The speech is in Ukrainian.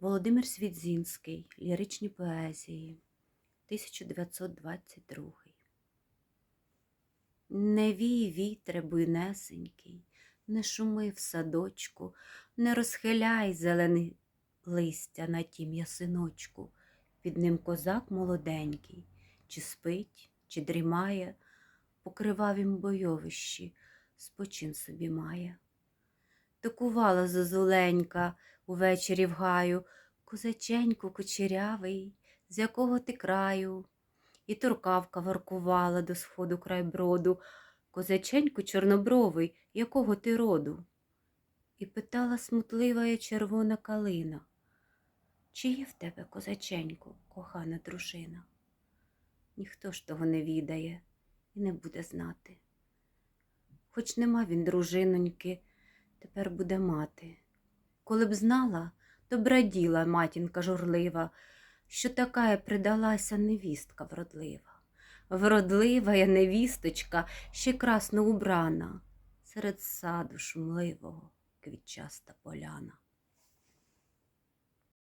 Володимир Свідзінський. Ліричні поезії. 1922. Не вій вітре буйнесенький, не шуми в садочку, не розхиляй зелене листя на тім ясиночку. Під ним козак молоденький, чи спить, чи дрімає, по кривавім бойовищі спочин собі має. Токувала зозуленька увечері в гаю, козаченьку кучерявий, з якого ти краю, і туркавка воркувала до сходу край броду, козаченьку чорнобровий, якого ти роду? І питала смутлива й червона калина, чи є в тебе, козаченьку, кохана дружина? Ніхто ж того не відає і не буде знати. Хоч нема він дружиноньки, тепер буде мати. Коли б знала, то діла матінка журлива, що така придалася невістка вродлива. Вродлива я невісточка, ще красно убрана, серед саду шумливого квітчаста поляна.